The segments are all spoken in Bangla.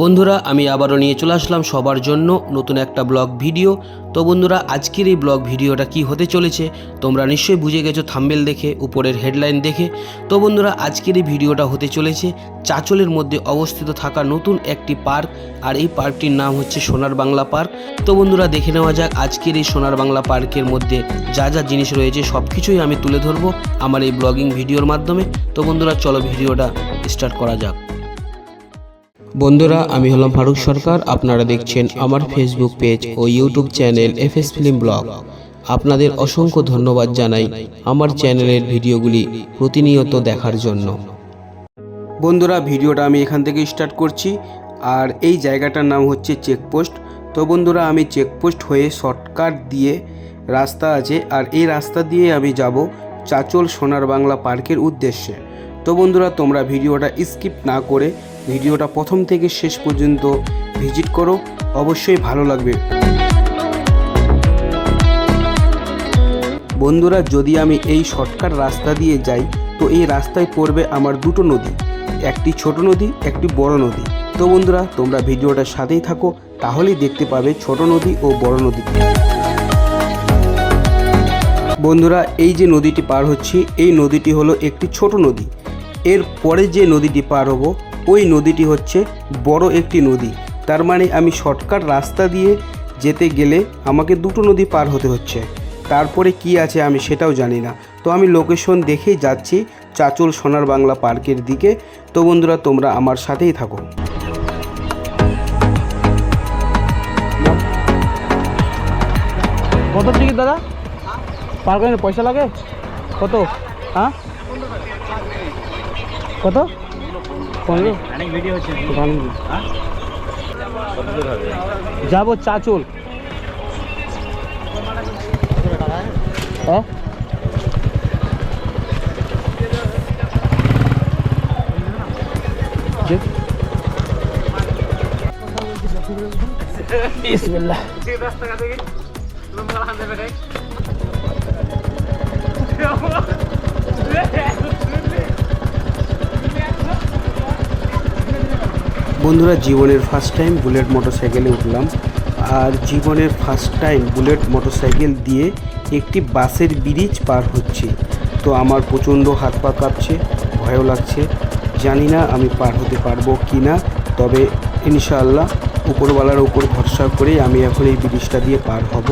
বন্ধুরা, আমি আবারও নিয়ে চলে আসলাম সবার জন্য নতুন একটা ব্লগ ভিডিও। তো বন্ধুরা, আজকের এই ব্লগ ভিডিওটা কি হতে চলেছে, তোমরা নিশ্চয়ই বুঝে গেছো থাম্বেল দেখে, উপরের হেডলাইন দেখে। তো বন্ধুরা, আজকের এই ভিডিওটা হতে চলেছে চাচলের মধ্যে অবস্থিত থাকা নতুন একটি পার্ক, আর এই পার্কটির নাম হচ্ছে সোনার বাংলা পার্ক। তো বন্ধুরা, দেখে নেওয়া যাক আজকের এই সোনার বাংলা পার্কের মধ্যে যা যা জিনিস রয়েছে সব কিছুই আমি তুলে ধরবো আমার এই ব্লগিং ভিডিওর মাধ্যমে। তো বন্ধুরা, চলো ভিডিওটা স্টার্ট করা যাক। বন্ধুরা, আমি হলাম ফারুক সরকার। আপনারা দেখছেন আমার ফেসবুক পেজ ও YouTube channel F S film blog আপনাদের অসংখ্য ধন্যবাদ জানাই আমার চ্যানেলের ভিডিওগুলি প্রতিনিয়ত দেখার জন্য। বন্ধুরা, ভিডিওটা আমি এখান থেকে স্টার্ট করছি। আর এই জায়গাটার নাম হচ্ছে চেকপোস্ট তো বন্ধুরা, আমি চেকপোস্ট হয়ে শর্টকাট দিয়ে রাস্তা আছে। আর এই রাস্তা দিয়ে আমি যাব চাচল সোনার বাংলা পার্কের উদ্দেশ্যে। তো বন্ধুরা, তোমরা ভিডিওটা স্কিপ না করে ভিডিওটা প্রথম থেকে শেষ পর্যন্ত ভিজিট করো। অবশ্যই ভালো লাগবে। বন্ধুরা, যদি আমি এই শর্টকাট রাস্তা দিয়ে যাই, তো এই রাস্তায় পড়বে আমার দুটো নদী। একটি ছোট নদী, একটি বড় নদী। তো বন্ধুরা, তোমরা ভিডিওটার সাথেই থাকো, তাহলেই দেখতে পাবে ছোট নদী ও বড় নদী। বন্ধুরা, এই যে নদীটি পার হচ্ছি, এই নদীটি হলো একটি ছোট নদী। এর পরে যে নদীটি পার হব ওই নদীটি হচ্ছে বড় একটি নদী। তার মানে আমি শর্টকাট রাস্তা দিয়ে যেতে গেলে আমাকে দুটো নদী পার হতে হচ্ছে। তারপরে কি আছে আমি সেটাও জানি না। তো আমি লোকেশন দেখেই যাচ্ছি চাচল সোনার বাংলা পার্কের দিকে। তো বন্ধুরা, তোমরা আমার সাথেই থাকো। কত টিকিট দাদা? পার পয়সা লাগে? কত? হ্যাঁ? কত? যাব চাচল। হ্যাঁ? বিসমিল্লাহ। বন্ধুরা, জীবনের ফার্স্ট টাইম বুলেট মোটরসাইকেলে উঠলাম। আর জীবনের ফার্স্ট টাইম বুলেট মোটরসাইকেল দিয়ে একটি বাসের ব্রিজ পার হচ্ছে। তো আমার প্রচণ্ড হাত পা কাঁপছে, ভয়ও লাগছে। জানি না আমি পার হতে পারব কি না, তবে ইনশাআল্লাহ উপরওয়ালার উপর ভরসা করে আমি এখন এই ব্রিজটা দিয়ে পার হব।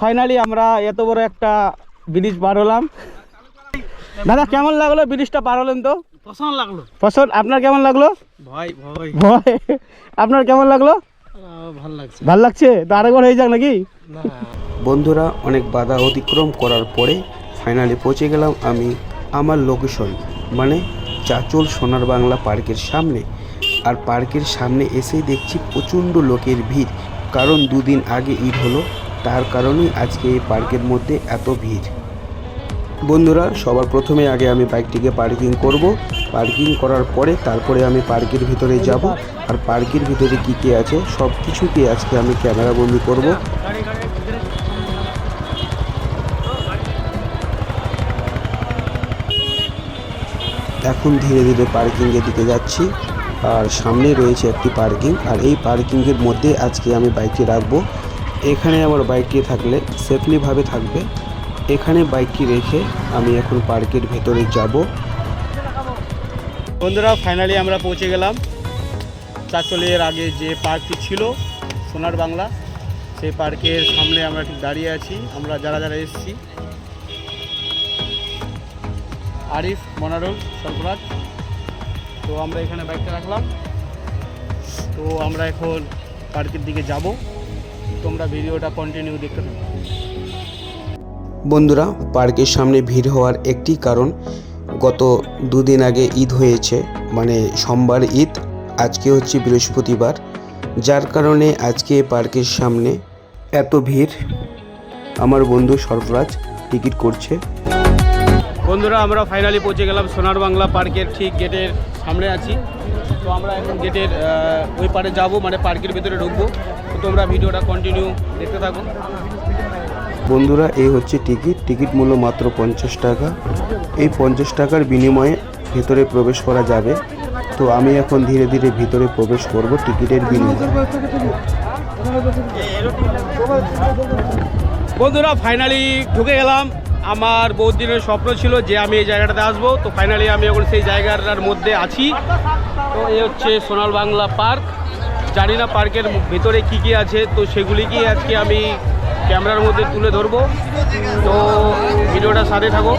ফাইনালি আমরা এত বড় একটা ব্রিজ পার হলাম। দাদা কেমন লাগল ব্রিজটা পার হলেন তো? পছন্দ লাগল। পছন্দ আপনার কেমন লাগল? ভয় ভয়। ভয়। আপনার কেমন লাগল? ভালো লাগছে। ভালো লাগছে? তো আরেকবার হয়ে যাক নাকি? বন্ধুরা অনেক বাধা অতিক্রম করার পরে ফাইনালি পৌঁছে গেলাম আমি আমার লোকেশন মানে চাচল সোনার বাংলা পার্কের সামনে। আর পার্কের সামনে এসেই দেখছি প্রচণ্ড লোকের ভিড় কারণ দুদিন আগে ঈদ হলো। তার কারণেই আজকে এই পার্কের মধ্যে এত ভিড়। বন্ধুরা, সবার প্রথমে আগে আমি বাইকটিকে পার্কিং করব। পার্কিং করার পরে তারপরে আমি পার্কের ভিতরে যাব। আর পার্কের ভিতরে কী কী আছে সব কিছুকে আজকে আমি ক্যামেরা বন্দি করব। এখন ধীরে ধীরে পার্কিংয়ের দিকে যাচ্ছি। আর সামনে রয়েছে একটি পার্কিং। আর এই পার্কিংয়ের মধ্যে আজকে আমি বাইকটি রাখব। এখানে আমার বাইকটি থাকলে সেফলিভাবে থাকবে। এখানে বাইকটি রেখে আমি এখন পার্কের ভেতরে যাব। বন্ধুরা ফাইনালি আমরা পৌঁছে গেলাম। চাচলের আগে যে পার্কটি ছিল, সোনার বাংলা, সেই পার্কের সামনে আমরা ঠিক দাঁড়িয়ে আছি। আমরা যারা যারা এসেছি, আরিফ, মনারুল সরফরাজ তো আমরা এখানে বাইকটা রাখলাম। তো আমরা এখন পার্কের দিকে যাব। তোমরা ভিডিওটা কন্টিনিউ দেখতে থাকো। বন্ধুরা, পার্কের সামনে ভিড় হওয়ার একটি কারণ, গত দুদিন আগে ঈদ হয়েছে মানে সোমবার ঈদ, আজকে হচ্ছে বৃহস্পতিবার। যার কারণে আজকে পার্কের সামনে এত ভিড়। আমার বন্ধু সরফরাজ টিকিট করছে। বন্ধুরা আমরা ফাইনালি পৌঁছে গেলাম সোনার বাংলা পার্কের ঠিক গেটের সামনে আছি। তো আমরা এখন গেটের ওই পারে যাব মানে পার্কের ভিতরে ঢুকবো। তো তোমরা ভিডিওটা কন্টিনিউ দেখতে থাকো। বন্ধুরা এই হচ্ছে টিকিট। টিকিট মূল্য মাত্র পঞ্চাশ টাকা। এই পঞ্চাশ টাকার বিনিময়ে ভেতরে প্রবেশ করা যাবে। তো আমি এখন ধীরে ধীরে ভিতরে প্রবেশ করব টিকিটের বিনিময়ে। বন্ধুরা ফাইনালি ঢুকে গেলাম। আমার বহু দিনের স্বপ্ন ছিল যে আমি এই জায়গাটাতে আসব। তো ফাইনালি আমি এখন সেই জায়গাটার মধ্যে আছি। তো এ হচ্ছে সোনাল বাংলা পার্ক। জানি না পার্কের ভেতরে কি কি আছে। তো সেগুলিকেই আজকে আমি ক্যামেরার মধ্যে তুলে ধরবো। তো ভিডিওটা সাথে থাকো।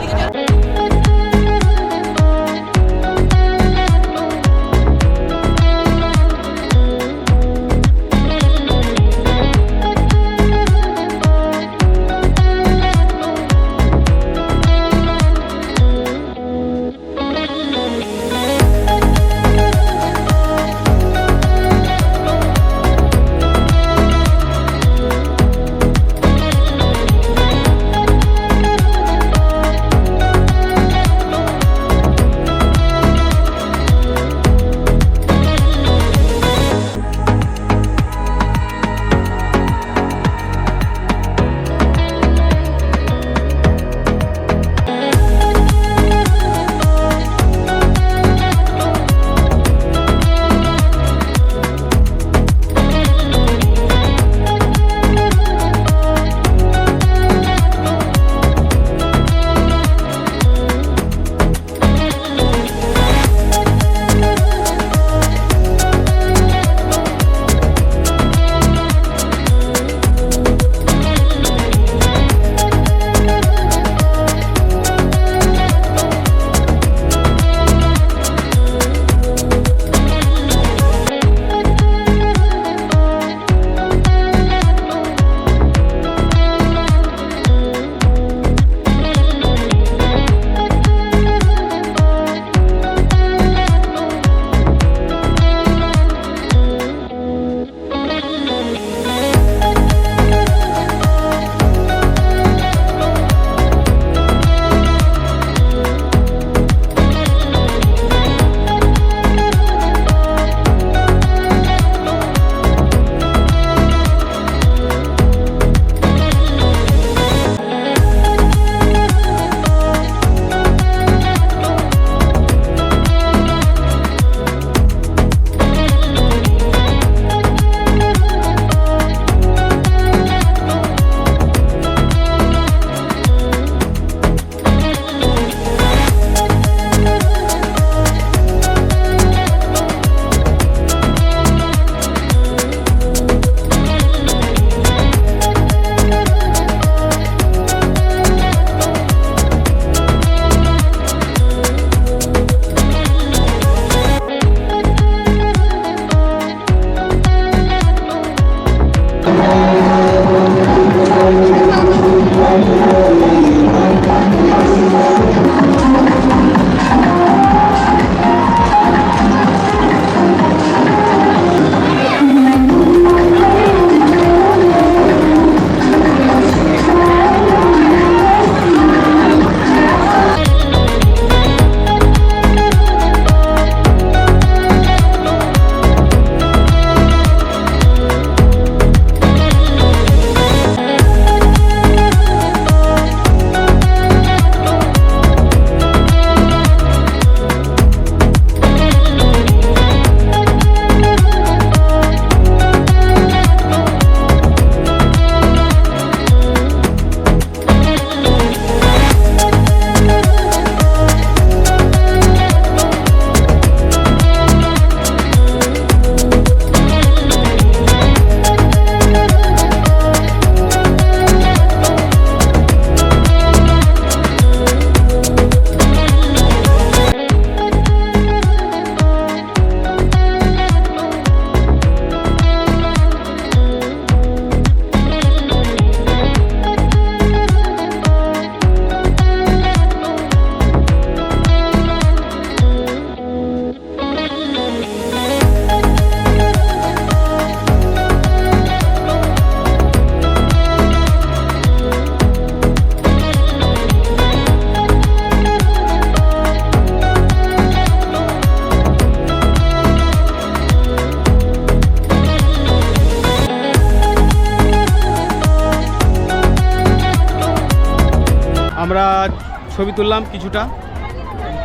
ছবি তুললাম কিছুটা,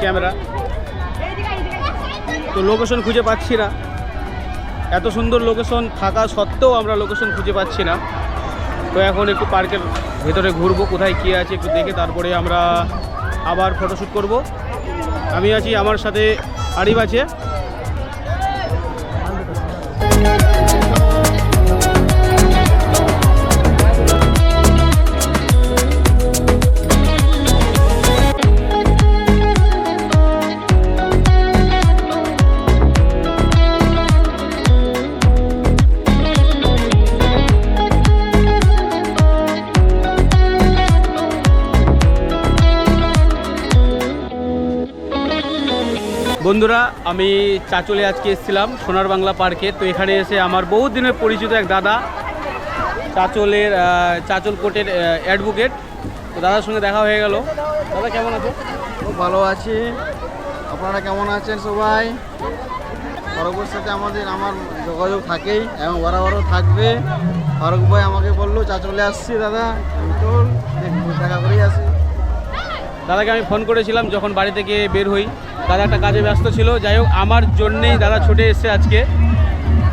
ক্যামেরা। তো লোকেশন খুঁজে পাচ্ছি না। এত সুন্দর লোকেশন থাকা সত্ত্বেও আমরা লোকেশন খুঁজে পাচ্ছি না। তো এখন একটু পার্কের ভেতরে ঘুরবো, কোথায় কী আছে একটু দেখে তারপরে আমরা আবার ফটোশ্যুট করব। আমি আছি আমার সাথে আরিফ আছে। বন্ধুরা আমি চাচলে আজকে এসেছিলাম সোনার বাংলা পার্কে। তো এখানে এসে আমার বহু দিনের পরিচিত এক দাদা চাচলের চাচল কোর্টের অ্যাডভোকেট। তো দাদার সঙ্গে দেখা হয়ে গেল। দাদা কেমন আছে? খুব ভালো আছি। আপনারা কেমন আছেন সবাই? ফারুকের সাথে আমাদের আমার যোগাযোগ থাকেই এবং বরাবরও থাকবে। ফারুক ভাই আমাকে বলল চা চলে আসছি দাদা। আমি দেখা করেই আসি। দাদাকে আমি ফোন করেছিলাম যখন বাড়ি থেকে বের হই। দাদা একটা কাজে ব্যস্ত ছিল, যাই হোক, আমার জন্যেই দাদা ছুটে এসছে আজকে।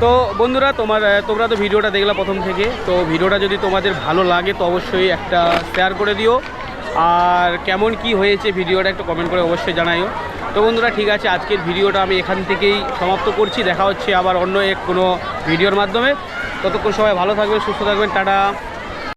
তো বন্ধুরা, তোমার তোমরা তো ভিডিওটা দেখলা প্রথম থেকে, তো ভিডিওটা যদি তোমাদের ভালো লাগে, তো অবশ্যই একটা শেয়ার করে দিও। আর কেমন কি হয়েছে ভিডিওটা একটু কমেন্ট করে অবশ্যই জানাইও। তো বন্ধুরা, ঠিক আছে, আজকের ভিডিওটা আমি এখান থেকেই সমাপ্ত করছি। দেখা হচ্ছে আবার অন্য এক কোনো ভিডিওর মাধ্যমে। ততক্ষণ সবাই ভালো থাকবেন, সুস্থ থাকবেন, টাটা।